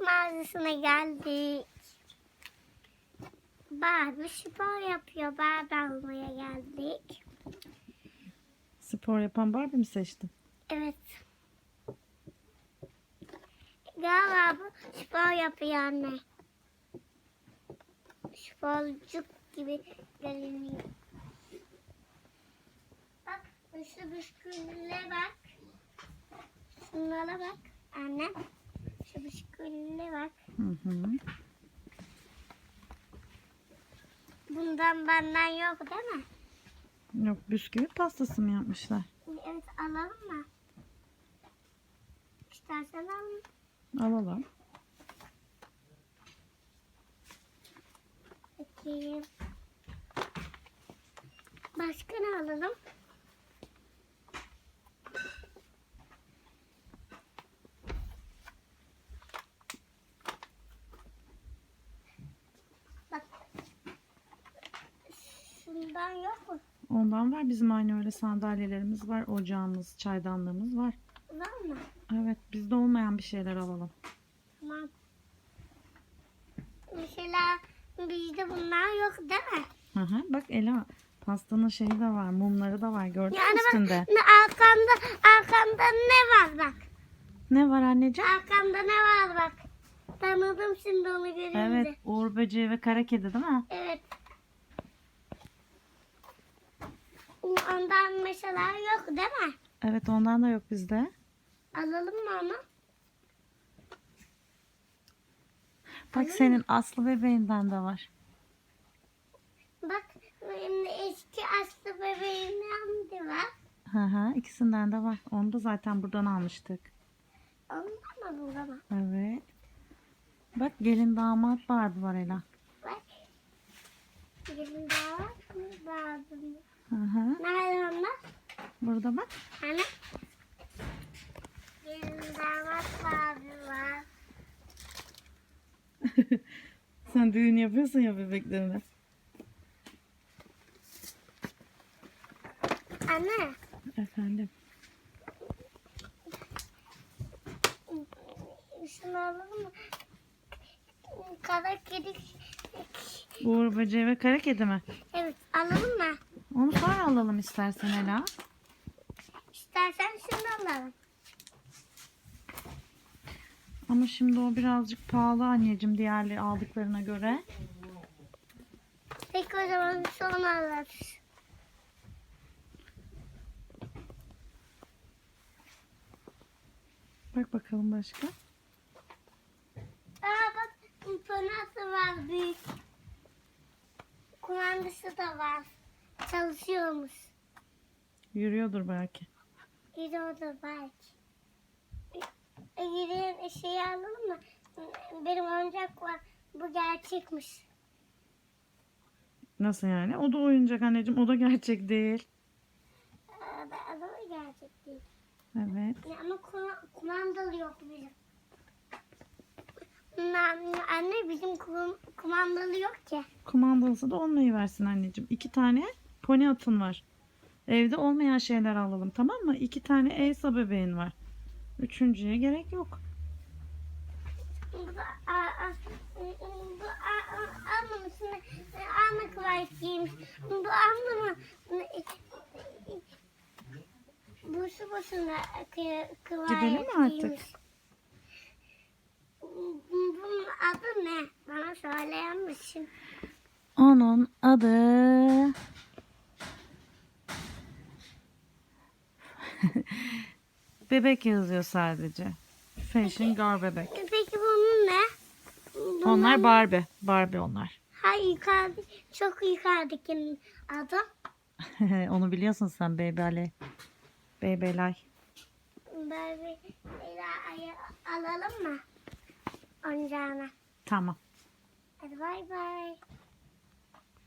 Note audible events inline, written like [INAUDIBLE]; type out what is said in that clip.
mağazasına geldik. Barbie spor yapıyor. Barbie almaya geldik. Spor yapan Barbie mi seçtin? Evet. Galiba bu spor yapıyor anne. Sporcuk gibi görünüyor. Bak şu bisküvile bak. Şunlara bak anne. Şu bisküvile bak. Hı hı. Bundan benden yok değil mi? Yok bisküvi pastası mı yapmışlar? Evet alalım mı? İstersen alayım. Alalım. Peki. Başka ne alalım? Bak. Şundan yok mu? Ondan var bizim aynı öyle sandalyelerimiz var. Ocağımız, çaydanlığımız var. Var mı? Evet bizde olmayan bir şeyler alalım. Tamam. Mesela bizde bunlar yok değil mi? Hı hı. Bak Ela pastanın şeyi de var. Mumları da var. Gördün mü Yani bak üstünde? ne arkamda arkamda ne var bak. Ne var anneciğim? Arkamda ne var bak. Tanıdım şimdi onu görünce. Evet Uğur böceği ve kara kedi değil mi? Evet. Ondan mesela yok değil mi? Evet ondan da yok bizde. Alalım mı onu? Bak senin Aslı bebeğinden de var. Bak benim eski aslı bebeğimden de var. Hı hı ikisinden de var. Onu da zaten buradan almıştık. Ondan mı bulamam? Evet. Bak gelin damat Barbie var Ela. Bak. Gelin daha var hı. Nerede onlar? Burada bak. Gelin damat abi var. [LAUGHS] Sen düğün yapıyorsun ya bebeklerine. Anne. Efendim. Şunu alalım mı? Kara kedi. Uğur böceği ve kara kedi mi? Evet alalım? Onu sonra alalım istersen Ela. İstersen şunu alalım. Ama şimdi o birazcık pahalı anneciğim diğerleri aldıklarına göre. Peki o zaman sonra alırız. Bak bakalım başka. Aa bak panası var büyük. Kumandası da var. Çalışıyormuş. Yürüyordur belki. Gidiyordu belki. E, Gidelim şeyi alalım mı? Benim oyuncak var. Bu gerçekmiş. Nasıl yani? O da oyuncak anneciğim. O da gerçek değil. Aa, da- Adı mı gerçek değil? Evet. Ya Ama kuma- kumandalı yok bizim. Anne bizim kum- kumandalı yok ki. Kumandalısı da olmayı versin anneciğim. İki tane pony atın var. Evde olmayan şeyler alalım tamam mı? İki tane Elsa bebeğin var. Üçüncüye gerek yok. Bu ablamın giymiş. Bu ablamın boşu boşuna kı- kıvayet Gidelim mi artık? Bunun adı ne? Bana söyleyen misin? Onun adı... [LAUGHS] bebek yazıyor sadece. Fashion Girl bebek. Peki bunun ne? Bunun- Onlar Barbie. Barbie onlar. Hayır yukarıda, çok yukarıdakinin adı. [LAUGHS] Onu biliyorsun sen Baby Ali. Baby Lay. Böyle alalım mı? Oyuncağına. Tamam. Hadi bay bay.